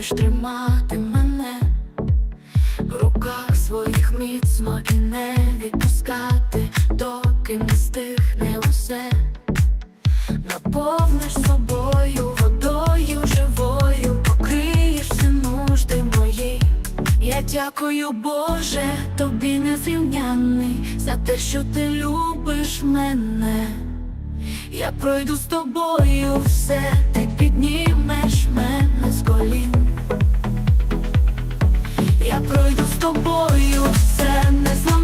будеш тримати мене в руках своїх міцно і не відпускати, доки не стихне усе, наповниш собою водою живою, покриєш всі нужди мої. Я дякую, Боже, тобі незрівнянний за те, що ти любиш мене. Я пройду з тобою все, ти піднімеш мене з колін. Пройду з тобою все, не зламають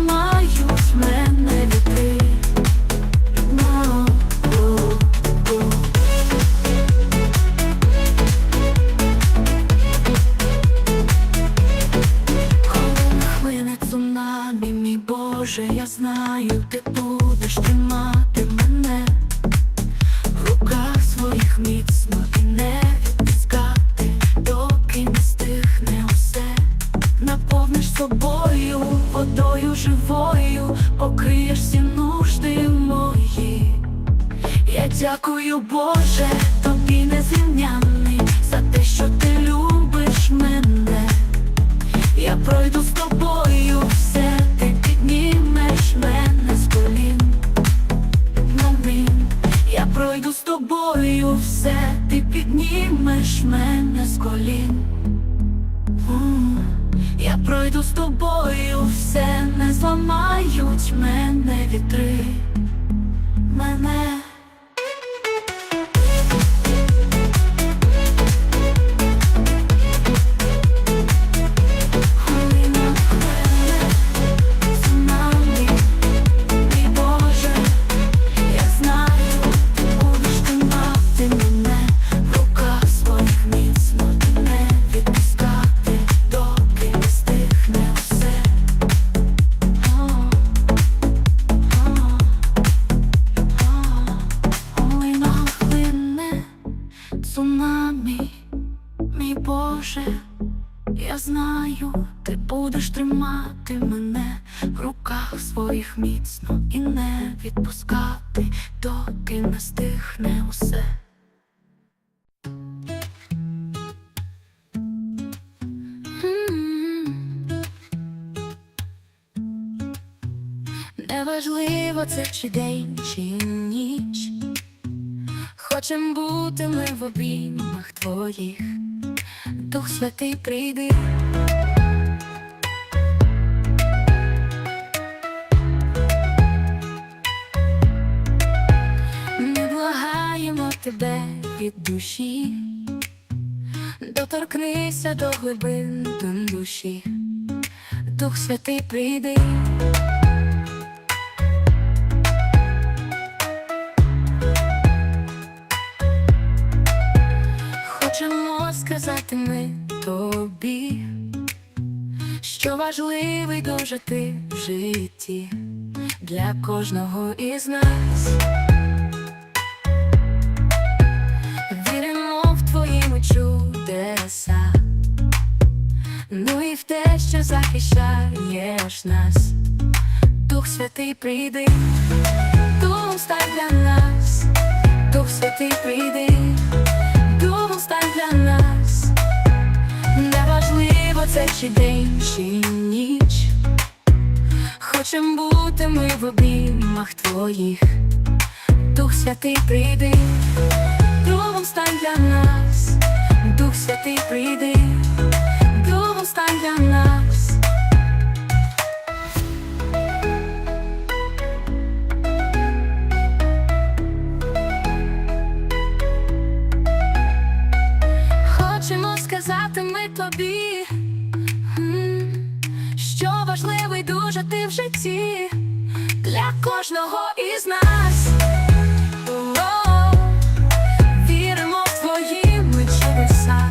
пройду з тобою все, ти піднімеш мене з колін. Я пройду з тобою все, не зламають мене вітри. Мене. Цунамі, мій Боже. Я знаю, ти будеш тримати мене в руках своїх міцно і не відпускати, доки не стихне усе. Неважливо це чи день, чи ніч. Хочем бути ми в обіймах твоїх. Дух Святий прийди. Ми благаємо тебе від душі, доторкнися до глибин душі, Дух Святий прийди. Ми тобі, що важливий дуже ти в житті для кожного із нас. Віримо в твоїми чудеса, ну і в те, що захищаєш нас. Дух Святий прийди, Дух стань для нас, Дух Святий прийди. Духом стань для нас, це чи день, чи ніч. Хочем бути ми в обіймах твоїх, Дух Святий прийди, другом стань для нас, Дух Святий прийди, другом стань для нас. Ти в житті для кожного із нас. Віримо в твої чудеса.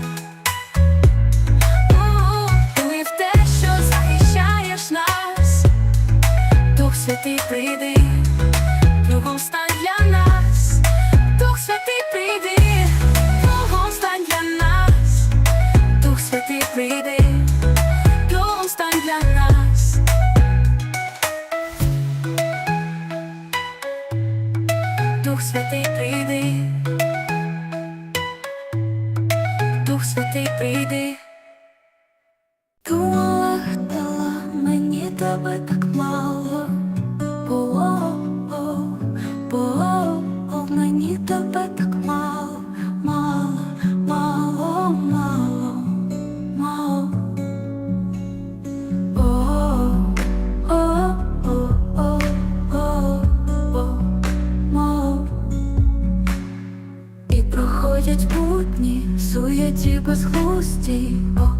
Коли в те, що захищаєш нас, Дух Святий прийди, другом стань для was justo.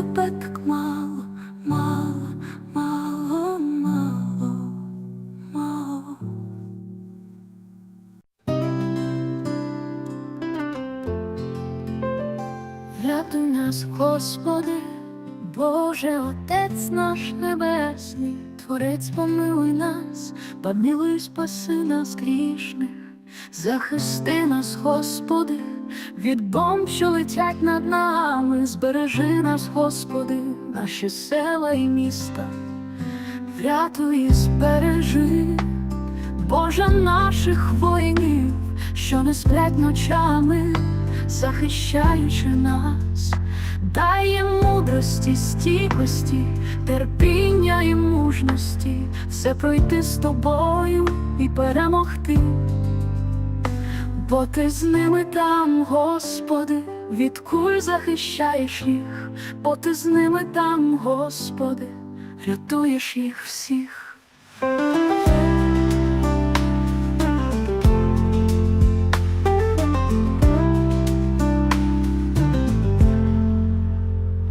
Тебе так мало, мало, мало, мало, мало. Врятуй нас, Господи, Боже, Отець наш Небесний, Творець помилуй нас, помилуй спаси нас грішних, захисти нас, Господи, від бомб, що летять над нами, збережи нас, Господи, наші села і міста, врятуй і збережи, Боже наших воїнів, що не сплять ночами, захищаючи нас, дай їм мудрості, стійкості, терпіння і мужності, все пройти з тобою і перемогти. Бо ти з ними там, Господи, від куль захищаєш їх, бо ти з ними там, Господи, рятуєш їх всіх.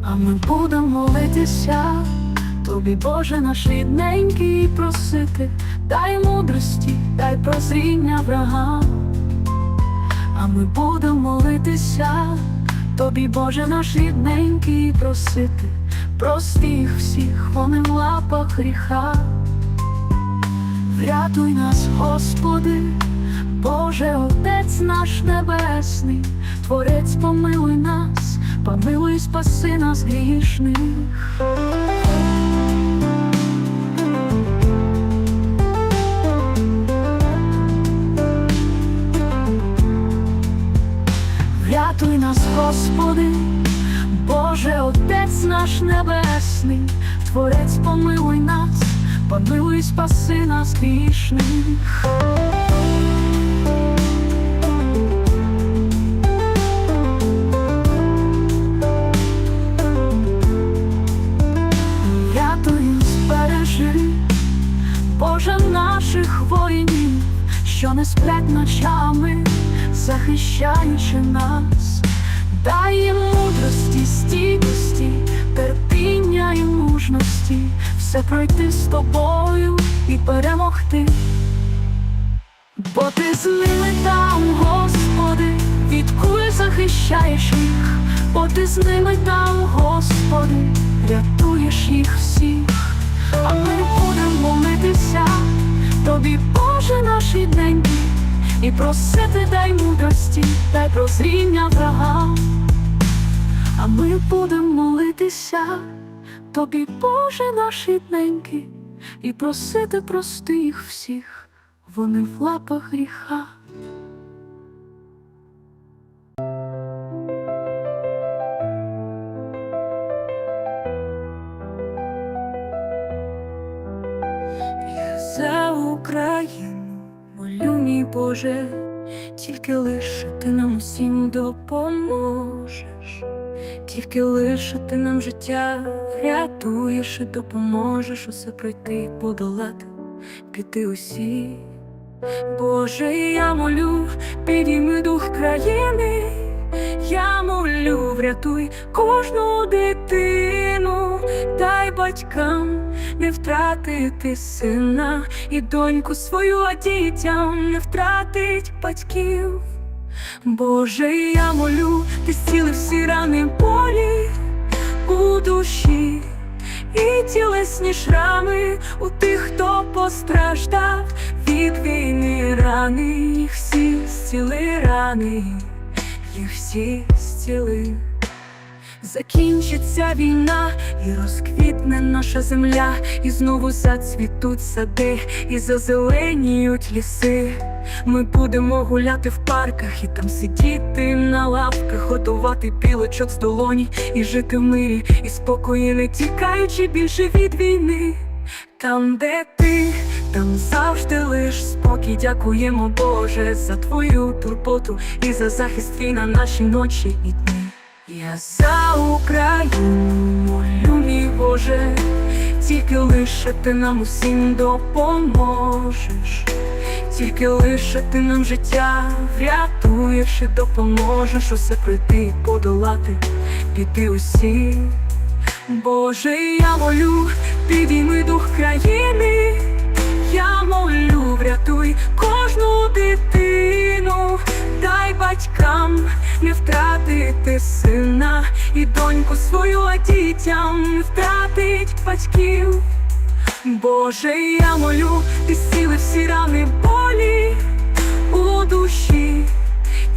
А ми будемо молитися, тобі, Боже, наш рідненький, просити, дай мудрості, дай прозріння врагам. А ми будемо молитися, тобі, Боже, наш рідненький, просити, прости їх всіх, вони в лапах гріха. Врятуй нас, Господи, Боже, Отець наш Небесний, Творець помилуй нас, помилуй, спаси нас грішних. Врятуй нас, Господи, Боже, Отець наш Небесний, Творець помилуй нас, помилуй, спаси нас грішних. Рятуй, збережи, тих воїнів, що не сплять ночами, захищаючи нас, їм мудрості, стійкості, терпіння і мужності, все пройти з тобою і перемогти. Бо ти з ними там, Господи, від куль захищаєш їх, бо ти з ними там, Господи, рятуєш їх всіх, а ми будемо молитися, тобі, Боже, наш рідненький, і просити дай мудрості, дай прозріння врагам, а ми будемо молитися, тобі, Боже, наш рідненький, і просити прости їх всіх вони в лапах гріха. Боже, тільки лише ти нам усім допоможеш, тільки лише ти нам життя рятуєш і допоможеш усе пройти подолати, піти усі. Боже, я молю, підійми дух країни, я молю, врятуй кожну дитину, дай батькам не втратити сина і доньку свою, а дітям не втратить батьків. Боже, я молю, ти зціли всі рани болі у душі. І тілесні шрами у тих, хто постраждав від війни рани, їх всі зціли рани, їх всі зціли. Закінчиться війна і розквітне наша земля, і знову зацвітуть сади, і зазеленіють ліси. Ми будемо гуляти в парках і там сидіти на лавках, готувати білочок з долоні і жити в мирі, і спокої, не тікаючи більше від війни. Там, де ти, там завжди лиш спокій. Дякуємо, Боже, за твою турботу і за захист твій на наші ночі і дні. Я за Україну молю, мій Боже, тільки лише ти нам усім допоможеш, тільки лише ти нам життя врятуєш і допоможеш усе пройти і подолати, піти усі. Боже, я молю, підійми дух країни, я молю, врятуй кожну дитину, дай батькам не втратити сина і доньку свою, а дітям. Втратить батьків. Боже, я молю, ти зціли всі рани болі у душі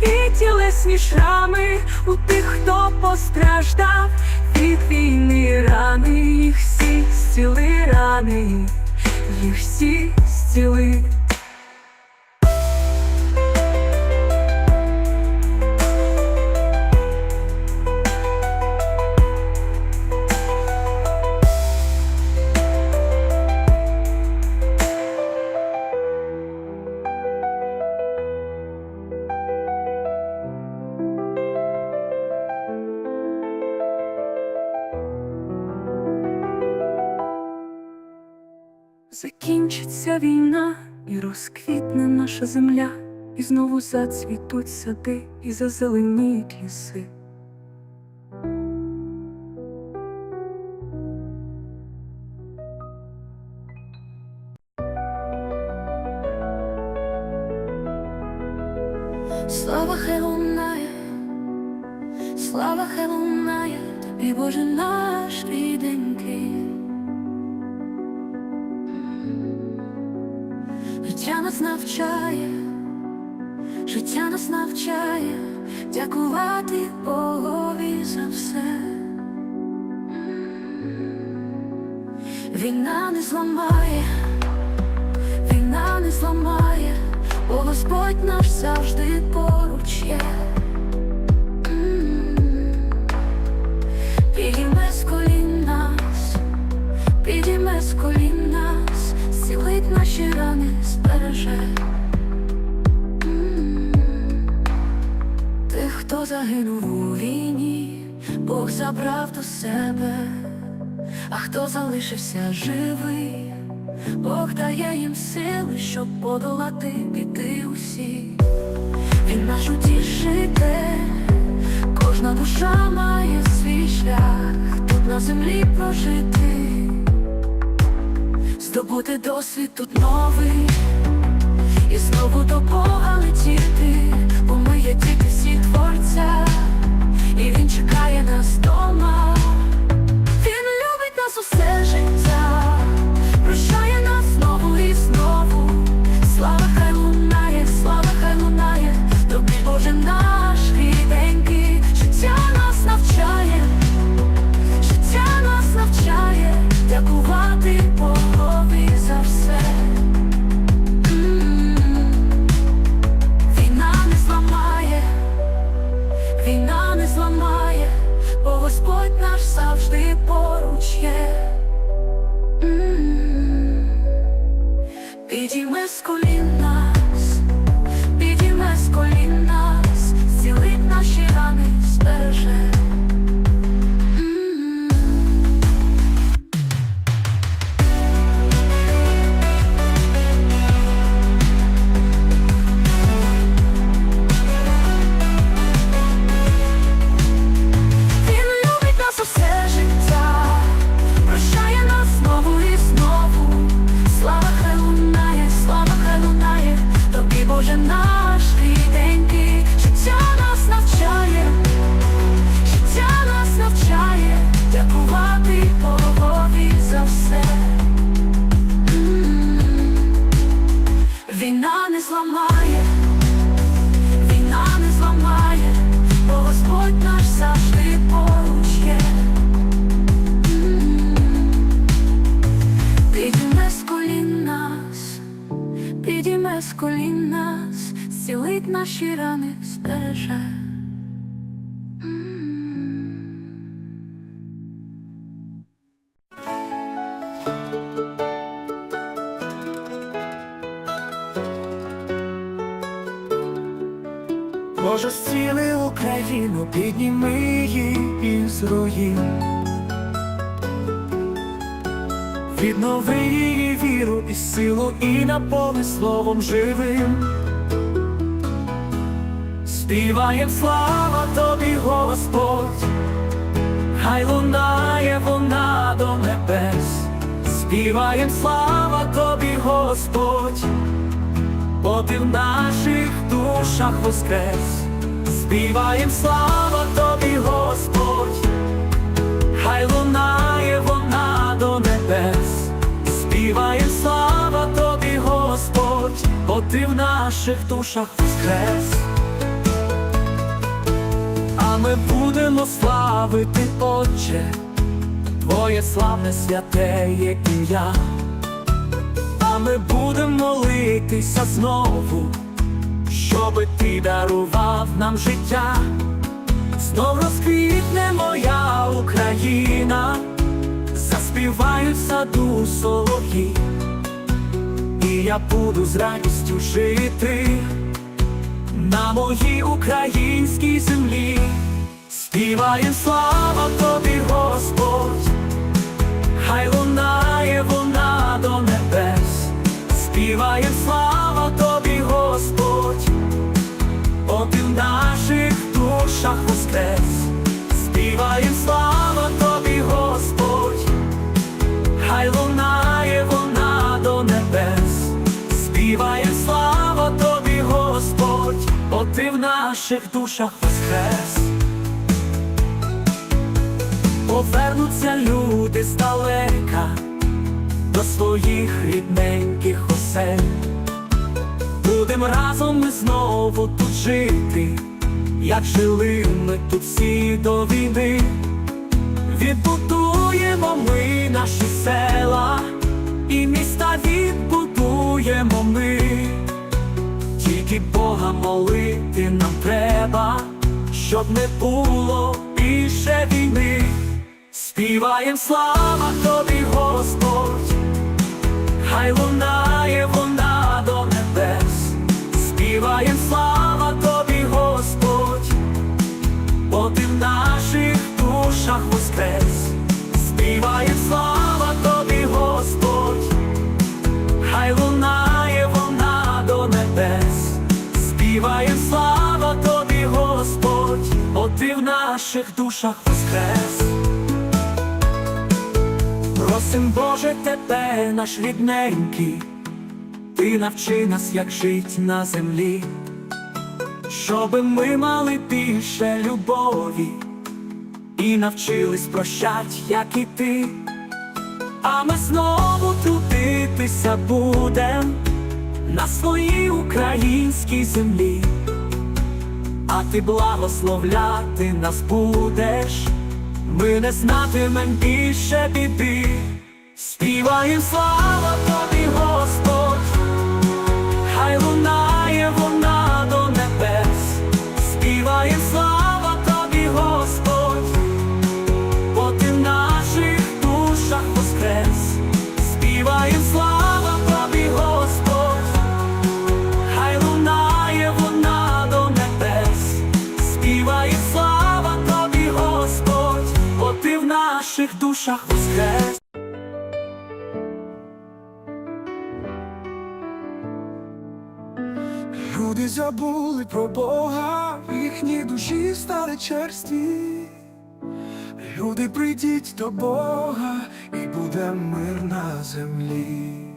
і тілесні шрами у тих, хто постраждав від війни. Рани, їх всі зціли рани, їх всі зціли. Розквітне наша земля, і знову зацвітуть сади і зазеленіють ліси. Слава хай лунає, слава хай лунає, тобі Боже наш ріденький. Нас навчає, життя нас навчає, дякувати Богові за все. Війна не зламає, війна не зламає, бо Господь наш завжди поруч є. Підійме з колін нас, підійме з колін зцілить наші рани, збереже. Тих, хто загинув у війні, Бог забрав до себе, а хто залишився живий, Бог дає їм сили, щоб подолати біди усі. Він наш утішитель, кожна душа має свій шлях, тут на землі прожити, здобути досвід тут новий, і знову до Бога летіти, бо ми є тільки всі творця, і він чекає нас дома. Він любить нас усе життя, Боже, зціли Україну, підніми її із руїн. Віднови її віру і силу, і наповни словом живим. Співаєм слава тобі, Господь, хай лунає вона до небес. Співаєм слава тобі, Господь, бо ти в наших душах воскрес, співаєм слава тобі, Господь, хай лунає вона до небес, співаєм слава тобі, Господь, бо ти в наших душах воскрес. А ми будемо славити, Отче, Твоє славне святе є ім'я. А ми будемо молитися знову, щоби ти дарував нам життя, знов розквітне моя Україна, заспівають в саду солов'ї, і я буду з радістю жити на моїй українській землі. Співаєм слава тобі, Господь, хай лунає вона до небес, співаєм слава тобі, душах воскрес, співаєм слава тобі, Господь, хай лунає вона до небес, співаєм слава тобі, Господь, бо ти в наших душах воскрес. Повернуться люди здалека до своїх рідненьких осель. Будем разом ми знову тут жити, як жили ми тут всі до війни. Відбудуємо ми наші села, і міста відбудуємо ми. Тільки Бога молити нам треба, щоб не було більше війни. Співаєм слава тобі, Господь, хай лунає вона до небес, співаєм слава бо ти в наших душах воскрес, співає слава тобі, Господь, хай лунає вона до небес, співає слава тобі, Господь, бо ти в наших душах воскрес. Просим, Боже, тебе, наш рідненький, ти навчи нас, як жить на землі щоби ми мали більше любові і навчились прощать, як і ти. А ми знову трудитися будем на своїй українській землі, а ти благословляти нас будеш, ми не знатимем більше біди, співаєм слава тобі, Господь, хай лунає наших душах воскрес. Люди забули про Бога, їхні душі стали черстві. Люди, прийдіть до Бога, і буде мир на землі.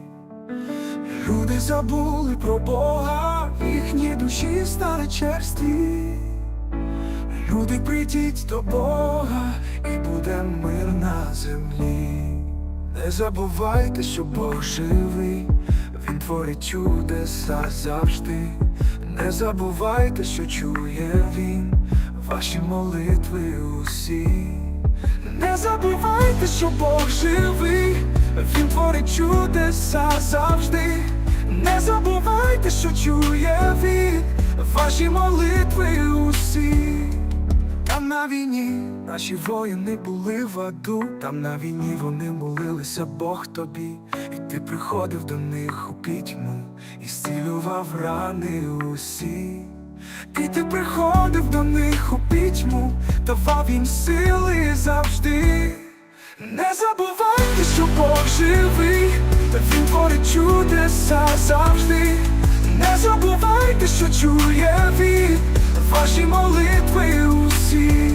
Люди забули про Бога, їхні душі стали черстві. Люди, прийдіть до Бога, буде мир на землі. Не забувайте, що Бог живий, Він творить чудеса завжди. Не забувайте, що чує Він, ваші молитви усі. Не забувайте, що Бог живий, Він творить чудеса завжди. Не забувайте, що чує Він, ваші молитви усі. На війні наші воїни були в аду, там на війні вони молилися Бог тобі, і ти приходив до них у пітьму і зцілював рани усі. І ти приходив до них у пітьму, давав їм сили завжди. Не забувайте, що Бог живий, та Він творить чудеса завжди. Не забувайте, що чує він, ваші молитви усі.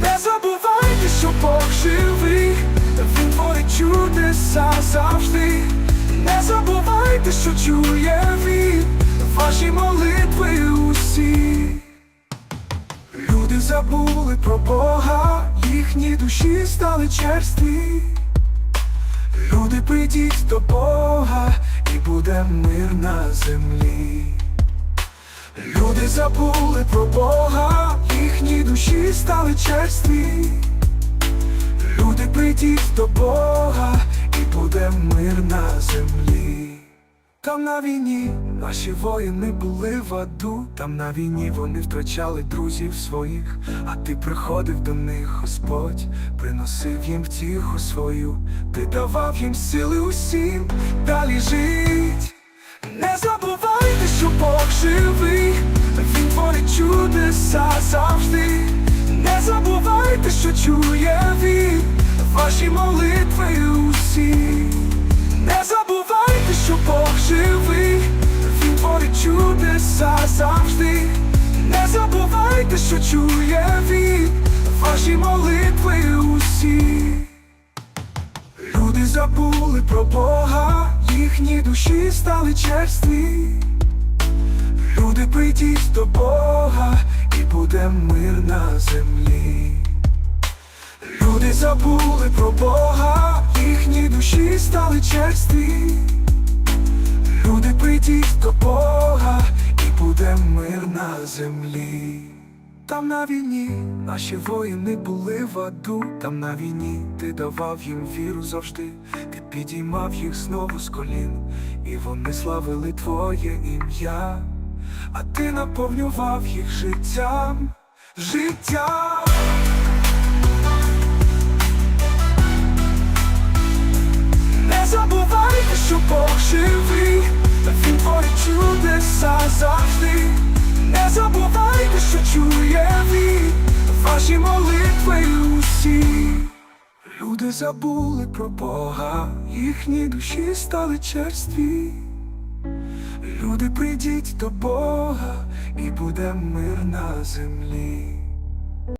Не забувайте, що Бог живий, Він творить чудеса завжди. Не забувайте, що чує він, ваші молитви усі. Люди забули про Бога, їхні душі стали черстві. Люди, прийдіть до Бога, і буде мир на землі. Люди забули про Бога, їхні душі стали черстві. Люди, прийдіть до Бога, і буде мир на землі. Там на війні наші воїни були в аду, там на війні вони втрачали друзів своїх, а ти приходив до них, Господь, приносив їм втіху свою, ти давав їм сили усім далі жить. Не забувайте, що Бог живий, чудеса завжди. Не забувайте, що чує він, ваші молитви усі. Не забувайте, що Бог живий, Він творить чудеса завжди. Не забувайте, що чує він, ваші молитви усі. Люди забули про Бога, їхні душі стали черстві. Люди, прийдіть до Бога, і буде мир на землі. Люди забули про Бога, їхні душі стали черстві. Люди, прийдіть до Бога, і буде мир на землі. Там на війні наші воїни були в аду, там на війні ти давав їм віру завжди, ти підіймав їх знову з колін, і вони славили твоє ім'я, а ти наповнював їх життям, життям. Не забувайте, що Бог живий, та він творить чудеса завжди. Не забувайте, що чує він, ваші молитви усі. Люди забули про Бога, їхні душі стали черстві. Люди, прийдіть до Бога, і буде мир на землі.